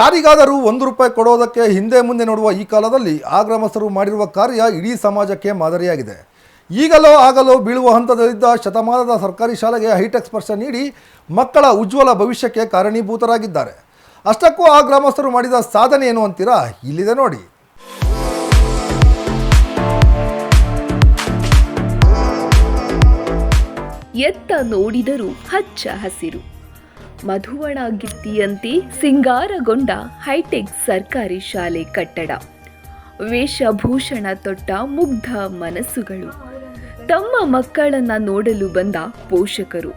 ಯಾರಿಗಾದರೂ ಒಂದು ರೂಪಾಯಿ ಕೊಡೋದಕ್ಕೆ ಹಿಂದೆ ಮುಂದೆ ನೋಡುವ ಈ ಕಾಲದಲ್ಲಿ ಆ ಗ್ರಾಮಸ್ಥರು ಮಾಡಿರುವ ಕಾರ್ಯ ಇಡೀ ಸಮಾಜಕ್ಕೆ ಮಾದರಿಯಾಗಿದೆ. ಈಗಲೋ ಆಗಲೋ ಬೀಳುವ ಹಂತದಲ್ಲಿದ್ದ ಶತಮಾನದ ಸರ್ಕಾರಿ ಶಾಲೆಗೆ ಹೈಟೆಕ್ ಸ್ಪರ್ಶ ನೀಡಿ ಮಕ್ಕಳ ಉಜ್ವಲ ಭವಿಷ್ಯಕ್ಕೆ ಕಾರಣೀಭೂತರಾಗಿದ್ದಾರೆ. ಅಷ್ಟಕ್ಕೂ ಆ ಗ್ರಾಮಸ್ಥರು ಮಾಡಿದ ಸಾಧನೆ ಏನು ಅಂತೀರಾ? ಇಲ್ಲಿದೆ ನೋಡಿ. ಎತ್ತ ನೋಡಿದರೂ ಹಚ್ಚ ಹಸಿರು. ಮಧುವಣ ಗಿತ್ತಿಯಂತೆ ಸಿಂಗಾರಗೊಂಡ ಹೈಟೆಕ್ ಸರ್ಕಾರಿ ಶಾಲೆ ಕಟ್ಟಡ. ವೇಷಭೂಷಣ ತೊಟ್ಟ ಮುಗ್ಧ ಮನಸ್ಸುಗಳು. ತಮ್ಮ ಮಕ್ಕಳನ್ನ ನೋಡಲು ಬಂದ ಪೋಷಕರು.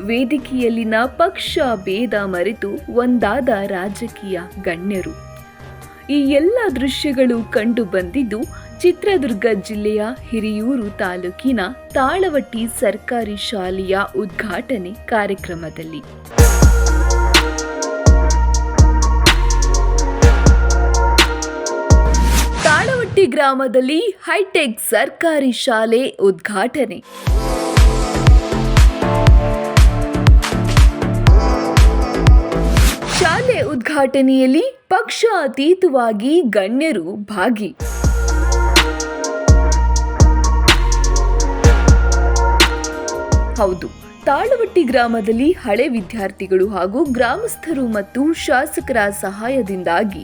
ವೇದಿಕೆಯಲ್ಲಿನ ಪಕ್ಷ ಭೇದ ಮರೆತು ಒಂದಾದ ರಾಜಕೀಯ ಗಣ್ಯರು. ಈ ಎಲ್ಲ ದೃಶ್ಯಗಳು ಕಂಡು ಬಂದಿದ್ದು ಚಿತ್ರದುರ್ಗ ಜಿಲ್ಲೆಯ ಹಿರಿಯೂರು ತಾಲೂಕಿನ ತಾಳವಟ್ಟಿ ಸರ್ಕಾರಿ ಶಾಲೆಯ ಉದ್ಘಾಟನೆ ಕಾರ್ಯಕ್ರಮದಲ್ಲಿ. ತಾಳವಟ್ಟಿ ಗ್ರಾಮದಲ್ಲಿ ಹೈಟೆಕ್ ಸರ್ಕಾರಿ ಶಾಲೆ ಉದ್ಘಾಟನೆ. ಶಾಲೆ ಉದ್ಘಾಟನೆಯಲ್ಲಿ ಪಕ್ಷ ಅತೀತವಾಗಿ ಗಣ್ಯರು ಭಾಗಿ. ಹೌದು, ತಾಳವಟ್ಟಿ ಗ್ರಾಮದಲ್ಲಿ ಹಳೆ ವಿದ್ಯಾರ್ಥಿಗಳು ಹಾಗೂ ಗ್ರಾಮಸ್ಥರು ಮತ್ತು ಶಾಸಕರ ಸಹಾಯದಿಂದಾಗಿ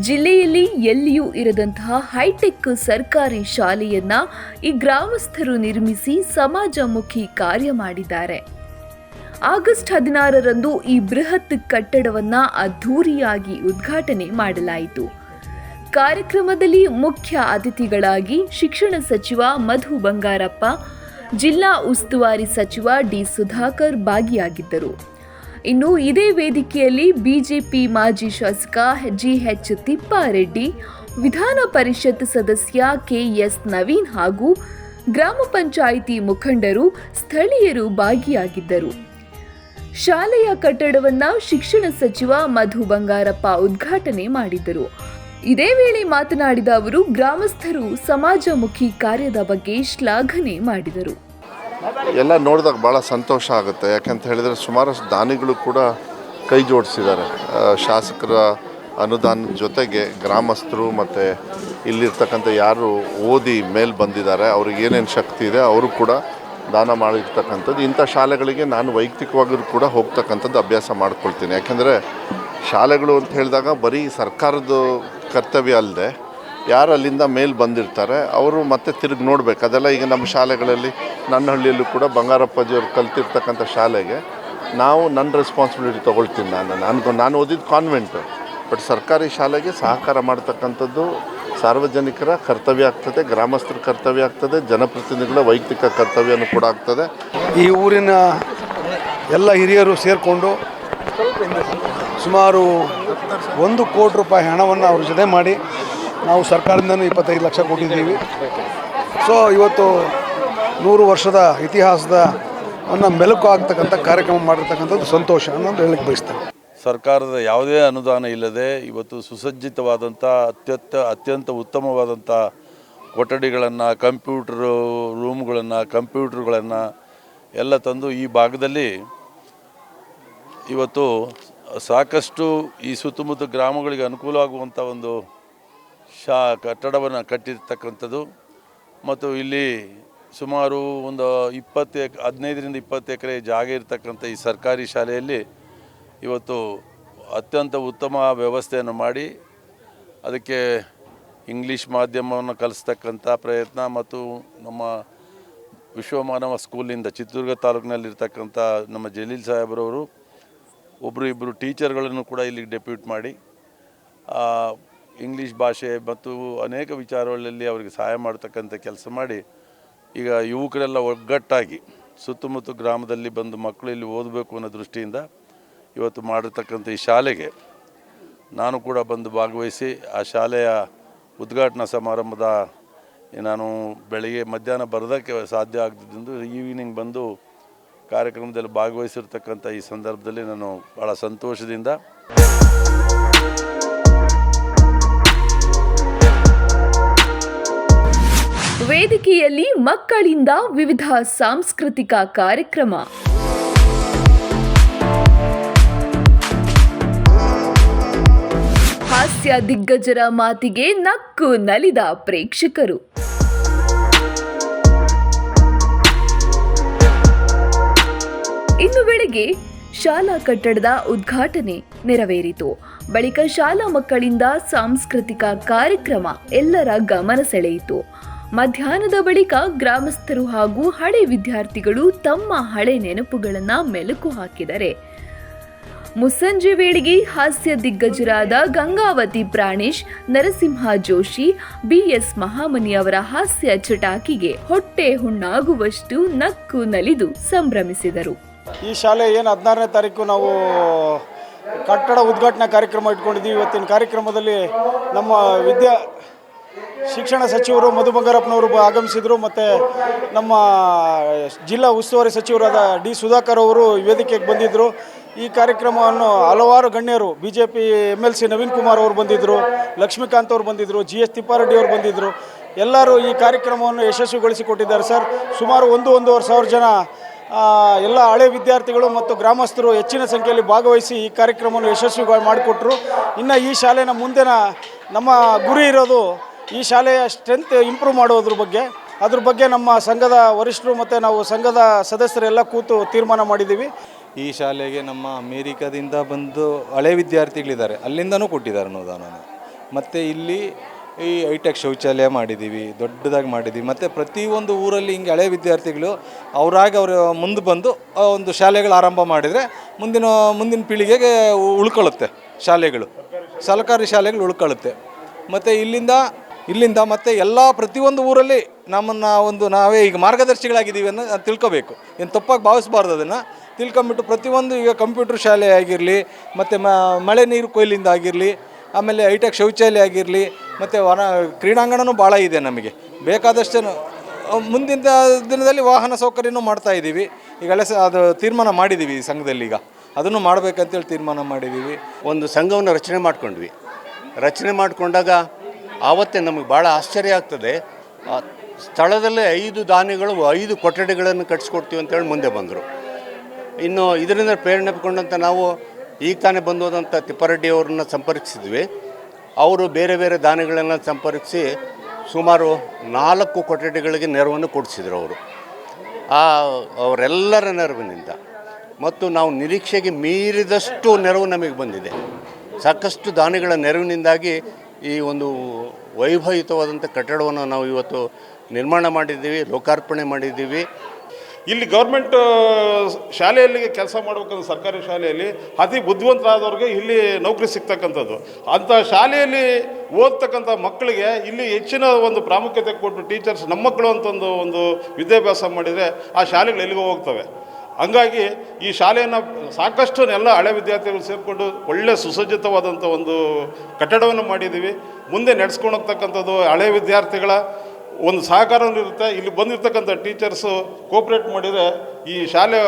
ಜಿಲ್ಲೆಯಲ್ಲಿ ಎಲ್ಲಿಯೂ ಇರದಂತಹ ಹೈಟೆಕ್ ಸರ್ಕಾರಿ ಶಾಲೆಯನ್ನ ಈ ಗ್ರಾಮಸ್ಥರು ನಿರ್ಮಿಸಿ ಸಮಾಜಮುಖಿ ಕಾರ್ಯ ಮಾಡಿದ್ದಾರೆ. ಆಗಸ್ಟ್ ಹದಿನಾರರಂದು ಈ ಬೃಹತ್ ಕಟ್ಟಡವನ್ನ ಅದ್ಧೂರಿಯಾಗಿ ಉದ್ಘಾಟನೆ ಮಾಡಲಾಯಿತು. ಕಾರ್ಯಕ್ರಮದಲ್ಲಿ ಮುಖ್ಯ ಅತಿಥಿಗಳಾಗಿ ಶಿಕ್ಷಣ ಸಚಿವ ಮಧು ಬಂಗಾರಪ್ಪ, ಜಿಲ್ಲಾ ಉಸ್ತುವಾರಿ ಸಚಿವ ಡಿ ಸುಧಾಕರ್ ಭಾಗಿಯಾಗಿದ್ದರು. ಇನ್ನು ಇದೇ ವೇದಿಕೆಯಲ್ಲಿ ಬಿಜೆಪಿ ಮಾಜಿ ಶಾಸಕ ಜಿಎಚ್ ತಿಪ್ಪಾರೆಡ್ಡಿ, ವಿಧಾನ ಪರಿಷತ್ ಸದಸ್ಯ ಕೆಎಸ್ ನವೀನ್ ಹಾಗೂ ಗ್ರಾಮ ಪಂಚಾಯಿತಿ ಮುಖಂಡರು ಸ್ಥಳೀಯರು ಭಾಗಿಯಾಗಿದ್ದರು. ಶಾಲೆಯ ಕಟ್ಟಡವನ್ನ ಶಿಕ್ಷಣ ಸಚಿವ ಮಧು ಬಂಗಾರಪ್ಪ ಉದ್ಘಾಟನೆ ಮಾಡಿದರು. ಇದೇ ವೇಳೆ ಮಾತನಾಡಿದ ಅವರು, ಗ್ರಾಮಸ್ಥರು ಸಮಾಜಮುಖಿ ಕಾರ್ಯದ ಬಗ್ಗೆ ಶ್ಲಾಘನೆ ಮಾಡಿದರು. ಎಲ್ಲ ನೋಡಿದಾಗ ಭಾಳ ಸಂತೋಷ ಆಗುತ್ತೆ. ಯಾಕೆಂತ ಹೇಳಿದರೆ ಸುಮಾರಷ್ಟು ದಾನಿಗಳು ಕೂಡ ಕೈ ಜೋಡಿಸಿದ್ದಾರೆ. ಶಾಸಕರ ಅನುದಾನದ ಜೊತೆಗೆ ಗ್ರಾಮಸ್ಥರು ಮತ್ತು ಇಲ್ಲಿರ್ತಕ್ಕಂಥ ಯಾರು ಓದಿ ಮೇಲೆ ಬಂದಿದ್ದಾರೆ, ಅವ್ರಿಗೆ ಏನೇನು ಶಕ್ತಿ ಇದೆ, ಅವರು ಕೂಡ ದಾನ ಮಾಡಿರ್ತಕ್ಕಂಥದ್ದು. ಇಂಥ ಶಾಲೆಗಳಿಗೆ ನಾನು ವೈಯಕ್ತಿಕವಾಗಿಯೂ ಕೂಡ ಹೋಗ್ತಕ್ಕಂಥದ್ದು ಅಭ್ಯಾಸ ಮಾಡ್ಕೊಳ್ತೀನಿ. ಯಾಕೆಂದರೆ ಶಾಲೆಗಳು ಅಂತ ಹೇಳಿದಾಗ ಬರೀ ಸರ್ಕಾರದ ಕರ್ತವ್ಯ ಅಲ್ಲದೆ ಯಾರು ಅಲ್ಲಿಂದ ಮೇಲೆ ಬಂದಿರ್ತಾರೆ, ಅವರು ಮತ್ತೆ ತಿರುಗಿ ನೋಡ್ಬೇಕು. ಅದೆಲ್ಲ ಈಗ ನಮ್ಮ ಶಾಲೆಗಳಲ್ಲಿ, ನನ್ನ ಹಳ್ಳಿಯಲ್ಲೂ ಕೂಡ ಬಂಗಾರಪ್ಪಜಿಯವರು ಕಲ್ತಿರ್ತಕ್ಕಂಥ ಶಾಲೆಗೆ ನಾವು ನನ್ನ ರೆಸ್ಪಾನ್ಸಿಬಿಲಿಟಿ ತೊಗೊಳ್ತೀನಿ ನಾನು. ನಾನು ನಾನು ಓದಿದ್ದು ಕಾನ್ವೆಂಟು ಬಟ್ ಸರ್ಕಾರಿ ಶಾಲೆಗೆ ಸಹಕಾರ ಮಾಡ್ತಕ್ಕಂಥದ್ದು ಸಾರ್ವಜನಿಕರ ಕರ್ತವ್ಯ ಆಗ್ತದೆ, ಗ್ರಾಮಸ್ಥರ ಕರ್ತವ್ಯ ಆಗ್ತದೆ, ಜನಪ್ರತಿನಿಧಿಗಳ ವೈಯಕ್ತಿಕ ಕರ್ತವ್ಯನೂ ಕೂಡ ಆಗ್ತದೆ. ಈ ಊರಿನ ಎಲ್ಲ ಹಿರಿಯರು ಸೇರಿಕೊಂಡು ಸುಮಾರು ಒಂದು ಕೋಟಿ ರೂಪಾಯಿ ಹಣವನ್ನು ಅವರು ಜೊತೆ ಮಾಡಿ ನಾವು ಸರ್ಕಾರದಿಂದನೂ ಇಪ್ಪತ್ತೈದು ಲಕ್ಷ ಕೊಟ್ಟಿದ್ದೀವಿ. ಸೊ ಇವತ್ತು ನೂರು ವರ್ಷದ ಇತಿಹಾಸದ ಅನ್ನ ಮೆಲುಕು ಆಗ್ತಕ್ಕಂಥ ಕಾರ್ಯಕ್ರಮ ಮಾಡಿರ್ತಕ್ಕಂಥದ್ದು ಸಂತೋಷ ಅನ್ನೋದು ಹೇಳಕ್ಕೆ ಬಯಸ್ತೇನೆ. ಸರ್ಕಾರದ ಯಾವುದೇ ಅನುದಾನ ಇಲ್ಲದೆ ಇವತ್ತು ಸುಸಜ್ಜಿತವಾದಂಥ ಅತ್ಯಂತ ಅತ್ಯಂತ ಉತ್ತಮವಾದಂಥ ಕೊಠಡಿಗಳನ್ನು, ಕಂಪ್ಯೂಟ್ರು ರೂಮ್ಗಳನ್ನು, ಕಂಪ್ಯೂಟ್ರುಗಳನ್ನು ಎಲ್ಲ ತಂದು ಈ ಭಾಗದಲ್ಲಿ ಇವತ್ತು ಸಾಕಷ್ಟು ಈ ಸುತ್ತಮುತ್ತ ಗ್ರಾಮಗಳಿಗೆ ಅನುಕೂಲವಾಗುವಂಥ ಒಂದು ಶಾ ಕಟ್ಟಡವನ್ನು ಕಟ್ಟಿರ್ತಕ್ಕಂಥದ್ದು. ಮತ್ತು ಇಲ್ಲಿ ಸುಮಾರು ಒಂದು ಇಪ್ಪತ್ತು ಎಕ್, ಹದಿನೈದರಿಂದ ಇಪ್ಪತ್ತು ಎಕರೆ ಜಾಗ ಇರತಕ್ಕಂಥ ಈ ಸರ್ಕಾರಿ ಶಾಲೆಯಲ್ಲಿ ಇವತ್ತು ಅತ್ಯಂತ ಉತ್ತಮ ವ್ಯವಸ್ಥೆಯನ್ನು ಮಾಡಿ, ಅದಕ್ಕೆ ಇಂಗ್ಲೀಷ್ ಮಾಧ್ಯಮವನ್ನು ಕಲಿಸ್ತಕ್ಕಂಥ ಪ್ರಯತ್ನ ಮತ್ತು ನಮ್ಮ ವಿಶ್ವಮಾನವ ಸ್ಕೂಲಿಂದ ಚಿತ್ರದುರ್ಗ ತಾಲೂಕಿನಲ್ಲಿರ್ತಕ್ಕಂಥ ನಮ್ಮ ಜಲೀಲ್ ಸಾಹೇಬ್ರವರು ಒಬ್ಬರು ಇಬ್ಬರು ಟೀಚರ್ಗಳನ್ನು ಕೂಡ ಇಲ್ಲಿಗೆ ಡೆಪ್ಯೂಟ್ ಮಾಡಿ ಇಂಗ್ಲೀಷ್ ಭಾಷೆ ಮತ್ತು ಅನೇಕ ವಿಚಾರಗಳಲ್ಲಿ ಅವರಿಗೆ ಸಹಾಯ ಮಾಡ್ತಕ್ಕಂಥ ಕೆಲಸ ಮಾಡಿ ಈಗ ಯುವಕರೆಲ್ಲ ಒಗ್ಗಟ್ಟಾಗಿ ಸುತ್ತಮುತ್ತ ಗ್ರಾಮದಲ್ಲಿ ಬಂದು ಮಕ್ಕಳು ಇಲ್ಲಿ ಓದಬೇಕು ಅನ್ನೋ ದೃಷ್ಟಿಯಿಂದ ಇವತ್ತು ಮಾಡಿರ್ತಕ್ಕಂಥ ಈ ಶಾಲೆಗೆ ನಾನು ಕೂಡ ಬಂದು ಭಾಗವಹಿಸಿ ಆ ಶಾಲೆಯ ಉದ್ಘಾಟನಾ ಸಮಾರಂಭದ ನಾನು ಬೆಳಗ್ಗೆ ಮಧ್ಯಾಹ್ನ ಬರೋದಕ್ಕೆ ಸಾಧ್ಯ ಆಗ್ತಿದ್ದು ಈವ್ನಿಂಗ್ ಬಂದು ಕಾರ್ಯಕ್ರಮದಲ್ಲಿ ಭಾಗವಹಿಸಿರ್ತಕ್ಕಂಥ ಈ ಸಂದರ್ಭದಲ್ಲಿ ನಾನು ಭಾಳ ಸಂತೋಷದಿಂದ ವೇದಿಕೆಯಲ್ಲಿ ಮಕ್ಕಳಿಂದ ವಿವಿಧ ಸಾಂಸ್ಕೃತಿಕ ಕಾರ್ಯಕ್ರಮ. ಹಾಸ್ಯ ದಿಗ್ಗಜರ ಮಾತಿಗೆ ನಕ್ಕು ನಲಿದ ಪ್ರೇಕ್ಷಕರು. ಇನ್ನು ಬೆಳಗ್ಗೆ ಶಾಲಾ ಕಟ್ಟಡದ ಉದ್ಘಾಟನೆ ನೆರವೇರಿತು. ಬಳಿಕ ಶಾಲಾ ಮಕ್ಕಳಿಂದ ಸಾಂಸ್ಕೃತಿಕ ಕಾರ್ಯಕ್ರಮ ಎಲ್ಲರ ಗಮನ ಸೆಳೆಯಿತು. ಮಧ್ಯಾಹ್ನದ ಬಳಿಕ ಗ್ರಾಮಸ್ಥರು ಹಾಗೂ ಹಳೆ ವಿದ್ಯಾರ್ಥಿಗಳು ತಮ್ಮ ಹಳೆ ನೆನಪುಗಳನ್ನು ಮೆಲುಕು ಹಾಕಿದರೆ. ಮುಸ್ಸಂಜೆ ವೇಳೆಗೆ ಹಾಸ್ಯ ದಿಗ್ಗಜರಾದ ಗಂಗಾವತಿ ಪ್ರಾಣೇಶ್, ನರಸಿಂಹ ಜೋಶಿ, ಬಿಎಸ್ ಮಹಾಮನಿ ಅವರ ಹಾಸ್ಯ ಚಟಾಕಿಗೆ ಹೊಟ್ಟೆ ಹುಣ್ಣಾಗುವಷ್ಟು ನಕ್ಕು ನಲಿದು ಸಂಭ್ರಮಿಸಿದರು. ಈ ಶಾಲೆ ಏನು ಹದಿನಾರನೇ ತಾರೀಕು ನಾವು ಕಟ್ಟಡ ಉದ್ಘಾಟನಾ ಕಾರ್ಯಕ್ರಮ ಇಟ್ಕೊಂಡಿದ್ದೀವಿ. ಇವತ್ತಿನ ಕಾರ್ಯಕ್ರಮದಲ್ಲಿ ನಮ್ಮ ವಿದ್ಯಾ ಶಿಕ್ಷಣ ಸಚಿವರು ಮಧು ಬಂಗಾರಪ್ಪನವರು ಆಗಮಿಸಿದರು ಮತ್ತು ನಮ್ಮ ಜಿಲ್ಲಾ ಉಸ್ತುವಾರಿ ಸಚಿವರಾದ ಡಿ ಸುಧಾಕರ್ ಅವರು ವೇದಿಕೆಗೆ ಬಂದಿದ್ದರು ಈ ಕಾರ್ಯಕ್ರಮವನ್ನು ಹಲವಾರು ಗಣ್ಯರು B J P M L C Naveen Kumar ಅವರು ಬಂದಿದ್ದರು ಲಕ್ಷ್ಮೀಕಾಂತ್ ಅವರು ಬಂದಿದ್ದರು ಜಿ ಎಸ್ ತಿಪ್ಪಾರೆಡ್ಡಿ ಅವರು ಬಂದಿದ್ದರು ಎಲ್ಲರೂ ಈ ಕಾರ್ಯಕ್ರಮವನ್ನು ಯಶಸ್ವಿಗೊಳಿಸಿಕೊಟ್ಟಿದ್ದಾರೆ ಸರ್. ಸುಮಾರು ಒಂದು, ಒಂದೂವರೆ ಸಾವಿರ ಜನ ಎಲ್ಲ ಹಳೆ ವಿದ್ಯಾರ್ಥಿಗಳು ಮತ್ತು ಗ್ರಾಮಸ್ಥರು ಹೆಚ್ಚಿನ ಸಂಖ್ಯೆಯಲ್ಲಿ ಭಾಗವಹಿಸಿ ಈ ಕಾರ್ಯಕ್ರಮವನ್ನು ಯಶಸ್ವಿ ಮಾಡಿಕೊಟ್ರು. ಇನ್ನು ಈ ಶಾಲೆನ ಮುಂದಿನ ನಮ್ಮ ಗುರಿ ಇರೋದು ಈ ಶಾಲೆಯ ಸ್ಟ್ರೆಂತ್ ಇಂಪ್ರೂವ್ ಮಾಡೋದ್ರ ಬಗ್ಗೆ, ಅದ್ರ ಬಗ್ಗೆ ನಮ್ಮ ಸಂಘದ ವರಿಷ್ಠರು ಮತ್ತು ನಾವು ಸಂಘದ ಸದಸ್ಯರೆಲ್ಲ ಕೂತು ತೀರ್ಮಾನ ಮಾಡಿದ್ದೀವಿ. ಈ ಶಾಲೆಗೆ ನಮ್ಮ ಅಮೇರಿಕಾದಿಂದ ಬಂದು ಹಳೆ ವಿದ್ಯಾರ್ಥಿಗಳಿದ್ದಾರೆ. ಅಲ್ಲಿಂದನೂ ಕೊಟ್ಟಿದ್ದಾರೆ ಅನುದಾನನ. ಮತ್ತು ಇಲ್ಲಿ ಈ ಹೈಟೆಕ್ ಶೌಚಾಲಯ ಮಾಡಿದ್ದೀವಿ, ದೊಡ್ಡದಾಗಿ ಮಾಡಿದ್ದೀವಿ. ಮತ್ತು ಪ್ರತಿಯೊಂದು ಊರಲ್ಲಿ ಹಿಂಗೆ ಹಳೆ ವಿದ್ಯಾರ್ಥಿಗಳು ಅವರಾಗಿ ಅವರು ಮುಂದೆ ಬಂದು ಒಂದು ಶಾಲೆಗಳು ಆರಂಭ ಮಾಡಿದರೆ ಮುಂದಿನ ಮುಂದಿನ ಪೀಳಿಗೆಗೆ ಉಳ್ಕೊಳ್ಳುತ್ತೆ ಶಾಲೆಗಳು. ಸರ್ಕಾರಿ ಶಾಲೆಗಳು ಉಳ್ಕೊಳ್ಳುತ್ತೆ. ಮತ್ತು ಇಲ್ಲಿಂದ ಇಲ್ಲಿಂದ ಮತ್ತೆ ಎಲ್ಲ ಪ್ರತಿಯೊಂದು ಊರಲ್ಲಿ ನಮ್ಮನ್ನು ಒಂದು ನಾವೇ ಈಗ ಮಾರ್ಗದರ್ಶಿಗಳಾಗಿದ್ದೀವಿ ಅನ್ನೋ ನಾನು ತಿಳ್ಕೊಬೇಕು. ಏನು ತಪ್ಪಾಗಿ ಭಾವಿಸ್ಬಾರ್ದು ಅದನ್ನು. ತಿಳ್ಕೊಂಬಿಟ್ಟು ಪ್ರತಿಯೊಂದು ಈಗ ಕಂಪ್ಯೂಟರ್ ಶಾಲೆ ಆಗಿರಲಿ, ಮತ್ತು ಮಳೆ ನೀರು ಕೊಯ್ಲಿಂದ ಆಗಿರಲಿ, ಆಮೇಲೆ ಹೈಟೆಕ್ ಶೌಚಾಲಯ ಆಗಿರಲಿ, ಮತ್ತು ವನ, ಕ್ರೀಡಾಂಗಣನೂ ಭಾಳ ಇದೆ ನಮಗೆ. ಬೇಕಾದಷ್ಟು ಮುಂದಿನ ದಿನದಲ್ಲಿ ವಾಹನ ಸೌಕರ್ಯನೂ ಮಾಡ್ತಾ ಇದ್ದೀವಿ. ಈಗ ಅದು ತೀರ್ಮಾನ ಮಾಡಿದ್ದೀವಿ ಈ ಸಂಘದಲ್ಲಿ ಈಗ. ಅದನ್ನು ಮಾಡಬೇಕಂತೇಳಿ ತೀರ್ಮಾನ ಮಾಡಿದ್ದೀವಿ ಒಂದು ಸಂಘವನ್ನು ರಚನೆ ಮಾಡ್ಕೊಂಡ್ವಿ. ರಚನೆ ಮಾಡಿಕೊಂಡಾಗ ಆವತ್ತೇ ನಮಗೆ ಭಾಳ ಆಶ್ಚರ್ಯ ಆಗ್ತದೆ. ಸ್ಥಳದಲ್ಲೇ ಐದು ದಾನಿಗಳು, ಐದು ಕೊಠಡಿಗಳನ್ನು ಕಟ್ಟಿಸ್ಕೊಡ್ತೀವಿ ಅಂತೇಳಿ ಮುಂದೆ ಬಂದರು. ಇನ್ನು ಇದರಿಂದ ಪ್ರೇರಣೆ ಪಡ್ಕೊಂಡಂಥ ನಾವು ಈಗ ತಾನೇ ಬಂದು ಹೋದಂಥ ತಿಪ್ಪಾರೆಡ್ಡಿ ಅವ್ರನ್ನ ಸಂಪರ್ಕಿಸಿದ್ವಿ. ಅವರು ಬೇರೆ ಬೇರೆ ದಾನಿಗಳನ್ನು ಸಂಪರ್ಕಿಸಿ ಸುಮಾರು ನಾಲ್ಕು ಕೊಠಡಿಗಳಿಗೆ ನೆರವನ್ನು ಕೊಡಿಸಿದ್ರು ಅವರು. ಆ, ಅವರೆಲ್ಲರ ನೆರವಿನಿಂದ. ಮತ್ತು ನಾವು ನಿರೀಕ್ಷೆಗೆ ಮೀರಿದಷ್ಟು ನೆರವು ನಮಗೆ ಬಂದಿದೆ. ಸಾಕಷ್ಟು ದಾನಿಗಳ ನೆರವಿನಿಂದಾಗಿ ಈ ಒಂದು ವೈಭವಯುತವಾದಂಥ ಕಟ್ಟಡವನ್ನು ನಾವು ಇವತ್ತು ನಿರ್ಮಾಣ ಮಾಡಿದ್ದೀವಿ, ಲೋಕಾರ್ಪಣೆ ಮಾಡಿದ್ದೀವಿ. ಇಲ್ಲಿ ಗೌರ್ಮೆಂಟ್ ಶಾಲೆಯಲ್ಲಿ ಕೆಲಸ ಮಾಡಬೇಕಂದ್ರೆ ಸರ್ಕಾರಿ ಶಾಲೆಯಲ್ಲಿ ಅತಿ ಬುದ್ಧಿವಂತರಾದವ್ರಿಗೆ ಇಲ್ಲಿ ನೌಕರಿ ಸಿಗ್ತಕ್ಕಂಥದ್ದು. ಅಂಥ ಶಾಲೆಯಲ್ಲಿ ಓದ್ತಕ್ಕಂಥ ಮಕ್ಕಳಿಗೆ ಇಲ್ಲಿ ಹೆಚ್ಚಿನ ಒಂದು ಪ್ರಾಮುಖ್ಯತೆ ಕೊಟ್ಟು ಟೀಚರ್ಸ್ ನಮ್ಮ ಮಕ್ಕಳು ಅಂತ ಒಂದು ಒಂದು ವಿದ್ಯಾಭ್ಯಾಸ ಮಾಡಿದರೆ ಆ ಶಾಲೆಗಳು ಎಲ್ಲಿಗೂ ಹೋಗ್ತವೆ. ಹಂಗಾಗಿ ಈ ಶಾಲೆಯನ್ನು ಸಾಕಷ್ಟು ಎಲ್ಲ ಹಳೆ ವಿದ್ಯಾರ್ಥಿಗಳು ಸೇರಿಕೊಂಡು ಒಳ್ಳೆ ಸುಸಜ್ಜಿತವಾದಂಥ ಒಂದು ಕಟ್ಟಡವನ್ನು ಮಾಡಿದ್ದೀವಿ. ಮುಂದೆ ನಡೆಸ್ಕೊಂಡು ಹೋಗ್ತಕ್ಕಂಥದ್ದು ಹಳೆ ವಿದ್ಯಾರ್ಥಿಗಳ ಒಂದು ಸಹಕಾರ ಇರುತ್ತೆ. ಇಲ್ಲಿ ಬಂದಿರತಕ್ಕಂಥ ಟೀಚರ್ಸು ಕೋಪ್ರೇಟ್ ಮಾಡಿದರೆ ಈ ಶಾಲೆ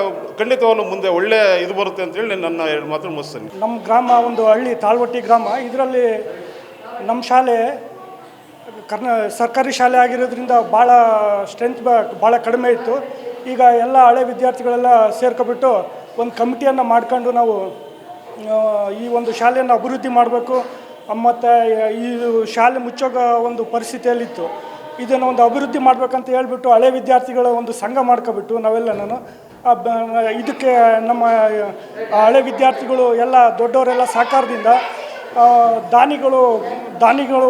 ಖಂಡಿತವಾಗ್ಲೂ ಮುಂದೆ ಒಳ್ಳೆ ಇದು ಬರುತ್ತೆ ಅಂತೇಳಿ ನನ್ನ ಮಾತು ಮುಗಿಸ್ತೀನಿ. ನಮ್ಮ ಗ್ರಾಮ ಒಂದು ಹಳ್ಳಿ ತಾಳ್ವಟ್ಟಿ ಗ್ರಾಮ. ಇದರಲ್ಲಿ ನಮ್ಮ ಶಾಲೆ ಕರ್ನಾ ಸರ್ಕಾರಿ ಶಾಲೆ ಆಗಿರೋದ್ರಿಂದ ಭಾಳ ಸ್ಟ್ರೆಂತ್ ಭಾಳ ಕಡಿಮೆ ಇತ್ತು. ಈಗ ಎಲ್ಲ ಹಳೆ ವಿದ್ಯಾರ್ಥಿಗಳೆಲ್ಲ ಸೇರ್ಕೊಬಿಟ್ಟು ಒಂದು ಕಮಿಟಿಯನ್ನು ಮಾಡ್ಕೊಂಡು ನಾವು ಈ ಒಂದು ಶಾಲೆಯನ್ನು ಅಭಿವೃದ್ಧಿ ಮಾಡಬೇಕು. ಮತ್ತು, ಈ ಶಾಲೆ ಮುಚ್ಚೋಗ ಒಂದು ಪರಿಸ್ಥಿತಿಯಲ್ಲಿತ್ತು. ಇದನ್ನು ಒಂದು ಅಭಿವೃದ್ಧಿ ಮಾಡಬೇಕಂತ ಹೇಳ್ಬಿಟ್ಟು ಹಳೆ ವಿದ್ಯಾರ್ಥಿಗಳ ಒಂದು ಸಂಘ ಮಾಡ್ಕೊಬಿಟ್ಟು ನಾವೆಲ್ಲ ನಾನು ಇದಕ್ಕೆ ನಮ್ಮ ಹಳೆ ವಿದ್ಯಾರ್ಥಿಗಳು ಎಲ್ಲ ದೊಡ್ಡವರೆಲ್ಲ ಸಹಕಾರದಿಂದ ದಾನಿಗಳು ದಾನಿಗಳು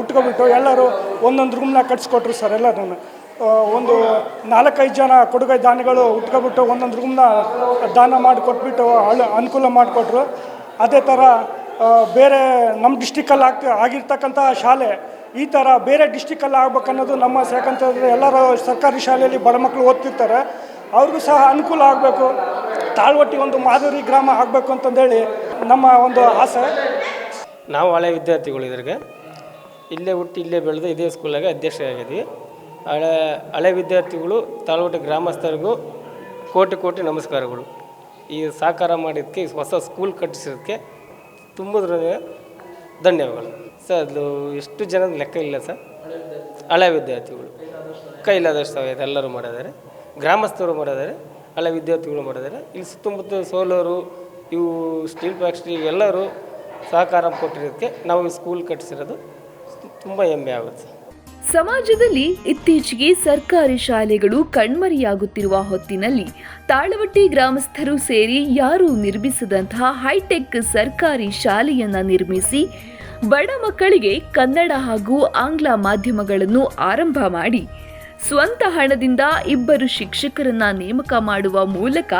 ಉಟ್ಕೊಬಿಟ್ಟು ಎಲ್ಲರೂ ಒಂದೊಂದು ರೂಮ್ನ ಕಟ್ಸ್ಕೊಟ್ರು ಸರ್ ಎಲ್ಲರೂ ಒಂದು ನಾಲ್ಕೈದು ಜನ ಕೊಡುಗೈ ದಾನಿಗಳು ಉಟ್ಕೊಬಿಟ್ಟು ಒಂದೊಂದು ರೂಮ್ನ ದಾನ ಮಾಡಿಕೊಟ್ಬಿಟ್ಟು ಅನುಕೂಲ ಮಾಡಿಕೊಟ್ರು. ಅದೇ ಥರ ಬೇರೆ ನಮ್ಮ ಡಿಸ್ಟಿಕಲ್ಲಿ ಆಗ್ ಆಗಿರ್ತಕ್ಕಂಥ ಶಾಲೆ, ಈ ಥರ ಬೇರೆ ಡಿಸ್ಟಿಕಲ್ಲಿ ಆಗ್ಬೇಕನ್ನೋದು ನಮ್ಮ ಯಾಕಂತಂದರೆ ಎಲ್ಲರೂ ಸರ್ಕಾರಿ ಶಾಲೆಯಲ್ಲಿ ಬಡ ಮಕ್ಕಳು ಓದ್ತಿರ್ತಾರೆ. ಅವ್ರಿಗೂ ಸಹ ಅನುಕೂಲ ಆಗಬೇಕು. ತಾಳ್ವಟ್ಟಿ ಒಂದು ಮಾದರಿ ಗ್ರಾಮ ಆಗಬೇಕು ಅಂತಂದೇಳಿ ನಮ್ಮ ಒಂದು ಆಸೆ. ನಾವು ಹಳೆ ವಿದ್ಯಾರ್ಥಿಗಳು ಇದ್ರಿಗೆ, ಇಲ್ಲೇ ಹುಟ್ಟಿ ಇಲ್ಲೇ ಬೆಳೆದು ಇದೇ ಸ್ಕೂಲಾಗೆ ಅಧ್ಯಕ್ಷ ಆಗಿದ್ವಿ. ಹಳೆ ಹಳೆ ವಿದ್ಯಾರ್ಥಿಗಳು, ತಾಲೂಕು ಗ್ರಾಮಸ್ಥರಿಗೂ ಕೋಟಿ ಕೋಟಿ ನಮಸ್ಕಾರಗಳು. ಈ ಸಹಕಾರ ಮಾಡಿದ್ದಕ್ಕೆ ಹೊಸ ಸ್ಕೂಲ್ ಕಟ್ಟಿಸಿದ್ದಕ್ಕೆ ತುಂಬ ಧನ್ಯವಾದಗಳು. ಸರ್, ಅದು ಎಷ್ಟು ಜನದ ಲೆಕ್ಕ ಇಲ್ಲ ಸರ್. ಹಳೆ ವಿದ್ಯಾರ್ಥಿಗಳು, ಕೈಲಾದಷ್ಟು ಎಲ್ಲರೂ ಮಾಡಿದ್ದಾರೆ. ಗ್ರಾಮಸ್ಥರು ಮಾಡಿದ್ದಾರೆ, ಹಳೆ ವಿದ್ಯಾರ್ಥಿಗಳು ಮಾಡಿದ್ದಾರೆ. ಇಲ್ಲಿ ಸುತ್ತಮುತ್ತ ಸೋಲೋರು, ಇವು ಸ್ಟೀಲ್ ಫ್ಯಾಕ್ಟ್ರಿ ಎಲ್ಲರೂ ಸಹಕಾರ ಕೊಟ್ಟಿರೋದಕ್ಕೆ ನಾವು ಈ ಸ್ಕೂಲ್ ಕಟ್ಟಿಸಿರೋದು ತುಂಬ ಹೆಮ್ಮೆ ಆಗುತ್ತೆ. ಸಮಾಜದಲ್ಲಿ ಇತ್ತೀಚೆಗೆ ಸರ್ಕಾರಿ ಶಾಲೆಗಳು ಕಣ್ಮರೆಯಾಗುತ್ತಿರುವ ಹೊತ್ತಿನಲ್ಲಿ ತಾಳವಟ್ಟಿ ಗ್ರಾಮಸ್ಥರು ಸೇರಿ ಯಾರೂ ನಿರ್ಮಿಸದಂತಹ ಹೈಟೆಕ್ ಸರ್ಕಾರಿ ಶಾಲೆಯನ್ನ ನಿರ್ಮಿಸಿ ಬಡ ಮಕ್ಕಳಿಗೆ ಕನ್ನಡ ಹಾಗೂ ಆಂಗ್ಲ ಮಾಧ್ಯಮಗಳನ್ನು ಆರಂಭ ಮಾಡಿ, ಸ್ವಂತ ಹಣದಿಂದ ಇಬ್ಬರು ಶಿಕ್ಷಕರನ್ನ ನೇಮಕ ಮಾಡುವ ಮೂಲಕ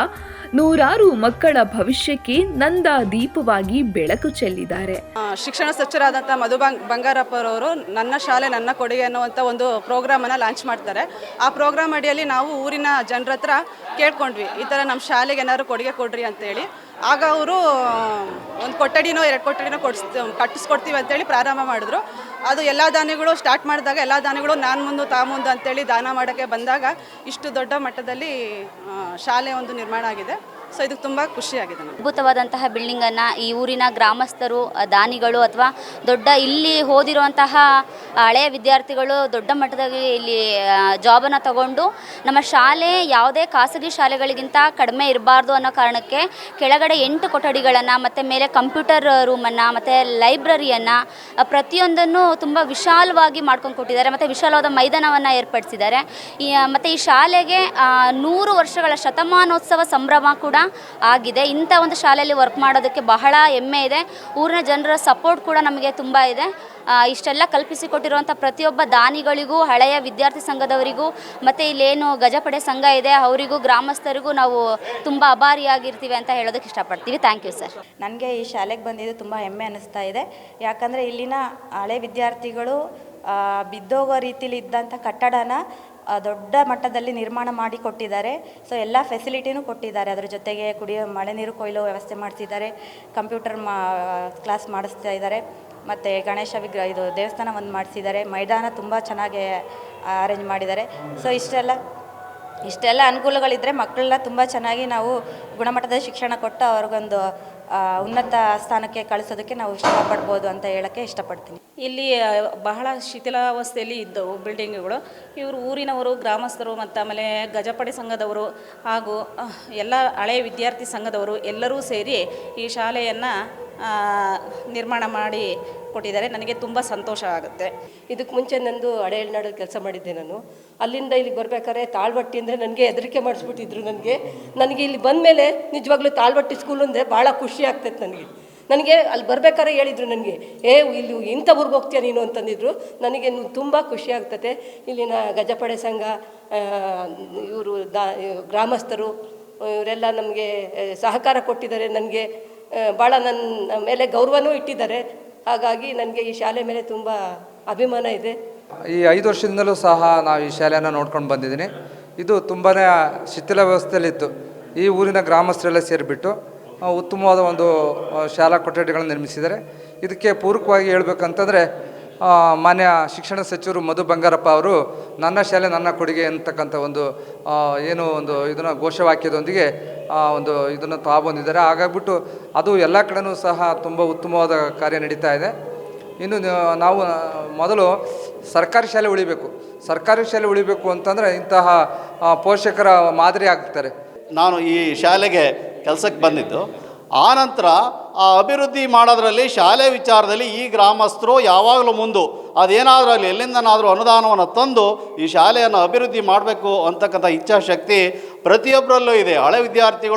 ನೂರಾರು ಮಕ್ಕಳ ಭವಿಷ್ಯಕ್ಕೆ ನಂದ ದೀಪವಾಗಿ ಬೆಳಕು ಚೆಲ್ಲಿದ್ದಾರೆ. ಶಿಕ್ಷಣ ಸಚಿವರಾದಂಥ ಮಧು ಬಂಗ್ ಬಂಗಾರಪ್ಪರವರು ನನ್ನ ಶಾಲೆ ನನ್ನ ಕೊಡುಗೆ ಅನ್ನುವಂಥ ಒಂದು ಪ್ರೋಗ್ರಾಮನ್ನು ಲಾಂಚ್ ಮಾಡ್ತಾರೆ. ಆ ಪ್ರೋಗ್ರಾಮ್ ಅಡಿಯಲ್ಲಿ ನಾವು ಊರಿನ ಜನರ ಹತ್ರ ಕೇಳ್ಕೊಂಡ್ವಿ, ಈ ಥರ ನಮ್ಮ ಶಾಲೆಗೆ ಏನಾದ್ರು ಕೊಡುಗೆ ಕೊಡ್ರಿ ಅಂತೇಳಿ. ಆಗ ಅವರು ಒಂದು ಕೊಠಡಿನೋ, ಎರಡು ಕೊಠಡಿನೋ ಕೊಡ್ಸ್, ಕಟ್ಟಿಸ್ಕೊಡ್ತೀವಿ ಅಂತೇಳಿ ಪ್ರಾರಂಭ ಮಾಡಿದ್ರು. ಅದು ಎಲ್ಲ ದಾನಿಗಳು ಸ್ಟಾರ್ಟ್ ಮಾಡಿದಾಗ ಎಲ್ಲ ದಾನಿಗಳು ನಾನು ಮುಂದೆ ತಾ ಮುಂದೆ ಅಂತೇಳಿ ದಾನ ಮಾಡೋಕ್ಕೆ ಬಂದಾಗ ಇಷ್ಟು ದೊಡ್ಡ ಮಟ್ಟದಲ್ಲಿ ಶಾಲೆ ಒಂದು ನಿರ್ಮಾಣ ಆಗಿದೆ. ಸೊ ಇದಕ್ಕೆ ತುಂಬ ಖುಷಿಯಾಗಿದೆ ಅದ್ಭುತವಾದಂತಹ ಬಿಲ್ಡಿಂಗನ್ನು ಈ ಊರಿನ ಗ್ರಾಮಸ್ಥರು ದಾನಿಗಳು ಅಥವಾ ದೊಡ್ಡ ಇಲ್ಲಿ ಓದಿರುವಂತಹ ಹಳೆಯ ವಿದ್ಯಾರ್ಥಿಗಳು ದೊಡ್ಡ ಮಟ್ಟದಲ್ಲಿ ಇಲ್ಲಿ ಜಾಬನ್ನು ತಗೊಂಡು ನಮ್ಮ ಶಾಲೆ ಯಾವುದೇ ಖಾಸಗಿ ಶಾಲೆಗಳಿಗಿಂತ ಕಡಿಮೆ ಇರಬಾರ್ದು ಅನ್ನೋ ಕಾರಣಕ್ಕೆ ಕೆಳಗಡೆ ಎಂಟು ಕೊಠಡಿಗಳನ್ನು ಮತ್ತು ಮೇಲೆ ಕಂಪ್ಯೂಟರ್ ರೂಮನ್ನು ಮತ್ತು ಲೈಬ್ರರಿಯನ್ನು ಪ್ರತಿಯೊಂದನ್ನು ತುಂಬ ವಿಶಾಲವಾಗಿ ಮಾಡ್ಕೊಂಡು ಕೊಟ್ಟಿದ್ದಾರೆ. ಮತ್ತು ವಿಶಾಲವಾದ ಮೈದಾನವನ್ನು ಏರ್ಪಡಿಸಿದ್ದಾರೆ. ಮತ್ತು ಈ ಶಾಲೆಗೆ ನೂರು ವರ್ಷಗಳ ಶತಮಾನೋತ್ಸವ ಸಂಭ್ರಮ ಕೂಡ ಆಗಿದೆ. ಇಂಥ ಒಂದು ಶಾಲೆಯಲ್ಲಿ ವರ್ಕ್ ಮಾಡೋದಕ್ಕೆ ಬಹಳ ಹೆಮ್ಮೆ ಇದೆ. ಊರಿನ ಜನರ ಸಪೋರ್ಟ್ ಕೂಡ ನಮಗೆ ತುಂಬ ಇದೆ. ಇಷ್ಟೆಲ್ಲ ಕಲ್ಪಿಸಿಕೊಟ್ಟಿರುವಂಥ ಪ್ರತಿಯೊಬ್ಬ ದಾನಿಗಳಿಗೂ, ಹಳೆಯ ವಿದ್ಯಾರ್ಥಿ ಸಂಘದವರಿಗೂ, ಮತ್ತು ಇಲ್ಲೇನು ಗಜಪಡೆ ಸಂಘ ಇದೆ, ಅವರಿಗೂ, ಗ್ರಾಮಸ್ಥರಿಗೂ ನಾವು ತುಂಬ ಅಭಾರಿಯಾಗಿರ್ತೀವಿ ಅಂತ ಹೇಳೋದಕ್ಕೆ ಇಷ್ಟಪಡ್ತೀವಿ. ಥ್ಯಾಂಕ್ ಯು ಸರ್ ನನಗೆ ಈ ಶಾಲೆಗೆ ಬಂದಿದ್ದು ತುಂಬ ಹೆಮ್ಮೆ ಅನ್ನಿಸ್ತಾ ಇದೆ. ಯಾಕಂದರೆ ಇಲ್ಲಿನ ಹಳೆ ವಿದ್ಯಾರ್ಥಿಗಳು ಬಿದ್ದೋಗೋ ರೀತಿಲಿ ಇದ್ದಂಥ ಕಟ್ಟಡನ ದೊಡ್ಡ ಮಟ್ಟದಲ್ಲಿ ನಿರ್ಮಾಣ ಮಾಡಿ ಕೊಟ್ಟಿದ್ದಾರೆ. ಸೊ ಎಲ್ಲ ಫೆಸಿಲಿಟಿನೂ ಕೊಟ್ಟಿದ್ದಾರೆ. ಅದರ ಜೊತೆಗೆ ಕುಡಿಯೋ ಮಳೆ ನೀರು ಕೊಯ್ಲು ವ್ಯವಸ್ಥೆ ಮಾಡ್ತಿದ್ದಾರೆ. ಕಂಪ್ಯೂಟರ್ ಮಾ ಕ್ಲಾಸ್ ಮಾಡಿಸ್ತಾ ಇದ್ದಾರೆ. ಮತ್ತು ಗಣೇಶ ವಿಗ್ರಹ, ಇದು ದೇವಸ್ಥಾನ ಒಂದು ಮಾಡಿಸಿದ್ದಾರೆ. ಮೈದಾನ ತುಂಬ ಚೆನ್ನಾಗಿ ಅರೇಂಜ್ ಮಾಡಿದ್ದಾರೆ. ಸೊ ಇಷ್ಟೆಲ್ಲ ಇಷ್ಟೆಲ್ಲ ಅನುಕೂಲಗಳಿದ್ದರೆ ಮಕ್ಕಳನ್ನ ತುಂಬ ಚೆನ್ನಾಗಿ ನಾವು ಗುಣಮಟ್ಟದ ಶಿಕ್ಷಣ ಕೊಟ್ಟು ಅವ್ರಿಗೊಂದು ಉನ್ನತ ಸ್ಥಾನಕ್ಕೆ ಕಳಿಸೋದಕ್ಕೆ ನಾವು ಇಷ್ಟಪಡ್ಬೋದು ಅಂತ ಹೇಳೋಕ್ಕೆ ಇಷ್ಟಪಡ್ತೀನಿ. ಇಲ್ಲಿ ಬಹಳ ಶಿಥಿಲಾವಸ್ಥೆಯಲ್ಲಿ ಇದ್ದವು ಬಿಲ್ಡಿಂಗ್ಗಳು. ಇವರು ಊರಿನವರು ಗ್ರಾಮಸ್ಥರು ಮತ್ತು ಆಮೇಲೆ ಗಜಪಡೆ ಸಂಘದವರು ಹಾಗೂ ಎಲ್ಲ ಹಳೆಯ ವಿದ್ಯಾರ್ಥಿ ಸಂಘದವರು ಎಲ್ಲರೂ ಸೇರಿ ಈ ಶಾಲೆಯನ್ನು ನಿರ್ಮಾಣ ಮಾಡಿ ಕೊಟ್ಟಿದ್ದಾರೆ. ನನಗೆ ತುಂಬ ಸಂತೋಷ ಆಗುತ್ತೆ. ಇದಕ್ಕೆ ಮುಂಚೆ ನಂದು ಹಳೆಯಲ್ನಾಡಲ್ಲಿ ಕೆಲಸ ಮಾಡಿದ್ದೆ ನಾನು. ಅಲ್ಲಿಂದ ಇಲ್ಲಿಗೆ ಬರ್ಬೇಕಾದ್ರೆ ತಾಳ್ವಟ್ಟಿ ಅಂದರೆ ನನಗೆ ಹೆದರಿಕೆ ಮಾಡಿಸ್ಬಿಟ್ಟಿದ್ರು ನನಗೆ. ನನಗೆ ಇಲ್ಲಿ ಬಂದ ಮೇಲೆ ನಿಜವಾಗ್ಲೂ ತಾಳ್ವಟ್ಟಿ ಸ್ಕೂಲ್ ಅಂದರೆ ಭಾಳ ಖುಷಿ ಆಗ್ತೈತೆ ನನಗೆ. ನನಗೆ ಅಲ್ಲಿ ಬರ್ಬೇಕಾದ್ರೆ ಹೇಳಿದರು ನನಗೆ, ಏ, ಇಲ್ಲಿ ಇಂಥ ಊರಿಗೆ ಹೋಗ್ತೀಯ ನೀನು? ಅಂತಂದಿದ್ರು. ನನಗೆ ತುಂಬ ಖುಷಿ ಆಗ್ತತೆ. ಇಲ್ಲಿನ ಗಜಪಡೆ ಸಂಘ ಇವರು ದಾ, ಗ್ರಾಮಸ್ಥರು, ಇವರೆಲ್ಲ ನಮಗೆ ಸಹಕಾರ ಕೊಟ್ಟಿದ್ದಾರೆ ನನಗೆ. ಭಾಳ ನನ್ನ ಮೇಲೆ ಗೌರವನೂ ಇಟ್ಟಿದ್ದಾರೆ. ಹಾಗಾಗಿ ನನಗೆ ಈ ಶಾಲೆ ಮೇಲೆ ತುಂಬ ಅಭಿಮಾನ ಇದೆ. ಈ ಐದು ವರ್ಷದಿಂದಲೂ ಸಹ ನಾವು ಈ ಶಾಲೆಯನ್ನು ನೋಡ್ಕೊಂಡು ಬಂದಿದ್ದೀನಿ. ಇದು ತುಂಬಾ ಶಿಥಿಲ ವ್ಯವಸ್ಥೆಯಲ್ಲಿತ್ತು. ಈ ಊರಿನ ಗ್ರಾಮಸ್ಥರೆಲ್ಲ ಸೇರಿಬಿಟ್ಟು ಉತ್ತಮವಾದ ಒಂದು ಶಾಲಾ ಕೊಠಡಿಗಳನ್ನು ನಿರ್ಮಿಸಿದ್ದಾರೆ. ಇದಕ್ಕೆ ಪೂರಕವಾಗಿ ಹೇಳ್ಬೇಕಂತಂದರೆ ಮಾನ್ಯ ಶಿಕ್ಷಣ ಸಚಿವರು ಮಧು ಬಂಗಾರಪ್ಪ ಅವರು, ನನ್ನ ಶಾಲೆ ನನ್ನ ಕೊಡುಗೆ ಅಂತಕ್ಕಂಥ ಒಂದು ಏನು ಒಂದು ಇದನ್ನು ಘೋಷವಾಕ್ಯದೊಂದಿಗೆ ಒಂದು ಇದನ್ನು ತಾಬಂದಿದ್ದಾರೆ ಹಾಗಾಗ್ಬಿಟ್ಟು ಅದು ಎಲ್ಲ ಕಡೆನೂ ಸಹ ತುಂಬ ಉತ್ತಮವಾದ ಕಾರ್ಯ ನಡೀತಾ ಇದೆ. ಇನ್ನು ನಾವು ಮೊದಲು ಸರ್ಕಾರಿ ಶಾಲೆ ಉಳಿಬೇಕು. ಸರ್ಕಾರಿ ಶಾಲೆ ಉಳಿಬೇಕು ಅಂತಂದರೆ ಇಂತಹ ಪೋಷಕರ ಮಾದರಿ ಆಗ್ತಾರೆ. ನಾನು ಈ ಶಾಲೆಗೆ ಕೆಲಸಕ್ಕೆ ಬಂದಿದ್ದು. ಆನಂತರ ಆ ಅಭಿವೃದ್ಧಿ ಮಾಡೋದ್ರಲ್ಲಿ, ಶಾಲೆ ವಿಚಾರದಲ್ಲಿ ಈ ಗ್ರಾಮಸ್ಥರು ಯಾವಾಗಲೂ ಮುಂದು. ಅದೇನಾದರೂ ಅಲ್ಲಿ ಎಲ್ಲಿಂದನಾದರೂ ಅನುದಾನವನ್ನು ತಂದು ಈ ಶಾಲೆಯನ್ನು ಅಭಿವೃದ್ಧಿ ಮಾಡಬೇಕು ಅಂತಕ್ಕಂಥ ಇಚ್ಛಾಶಕ್ತಿ ಪ್ರತಿಯೊಬ್ಬರಲ್ಲೂ ಇದೆ. ಹಳೆ ವಿದ್ಯಾರ್ಥಿಗಳು